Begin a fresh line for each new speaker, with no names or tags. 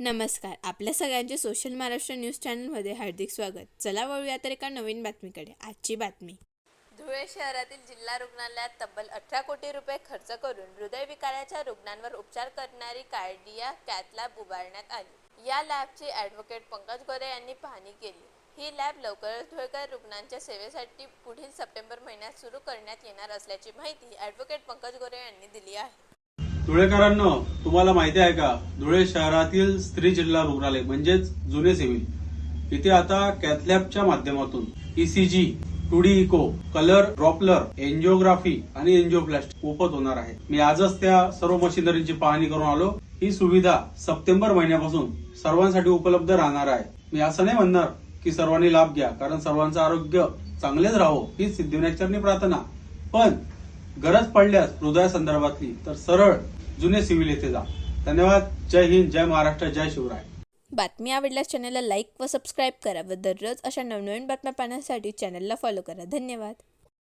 नमस्कार. आपल्या सगळ्यांचे सोशल महाराष्ट्र न्यूज चॅनलमध्ये हार्दिक स्वागत. चला वळूया तर एका नवीन बातमीकडे. आजची बातमी.
धुळे शहरातील जिल्हा रुग्णालयात तब्बल अठरा कोटी रुपये खर्च करून हृदयविकाराच्या रुग्णांवर उपचार करणारी कार्डिया कॅथ लॅब उभारण्यात आली. या लॅबची ॲडव्होकेट पंकज गोरे यांनी पाहणी केली. ही लॅब लवकरच धुळेकर रुग्णांच्या सेवेसाठी पुढील सप्टेंबर महिन्यात सुरू करण्यात येणार असल्याची माहिती ॲडव्होकेट पंकज गोरे यांनी दिली आहे.
धुळेकरांनो तुम्हाला माहिती आहे का? धुळे शहरातील स्त्री जिल्हा रुग्णालय म्हणजेच जुने सिव्हिल. इथे आता कॅथलॅबच्या माध्यमातून ECG two D echo colour Doppler angiography आणि एन्जिओप्लास्टिक मोफत होणार आहे. मी आजच त्या सर्व मशिनरीची पाहणी करून आलो. ही सुविधा सप्टेंबर महिन्यापासून सर्वांसाठी उपलब्ध राहणार आहे. मी असं नाही म्हणणार की सर्वांनी लाभ घ्या कारण सर्वांचं आरोग्य चांगलेच राहो ही सिद्धिविनायकचरणी प्रार्थना. पण गरज पडल्यास हृदयासंदर्भातली तर सरळ जुने सिव्हिल येथे जा. धन्यवाद. जय हिंद जय महाराष्ट्र जय शिवराय.
बातमी आवडल्यास चॅनलला लाईक व सबस्क्राईब करा व दररोज अशा नवनवीन बातम्या पाहण्यासाठी चॅनलला फॉलो करा. धन्यवाद.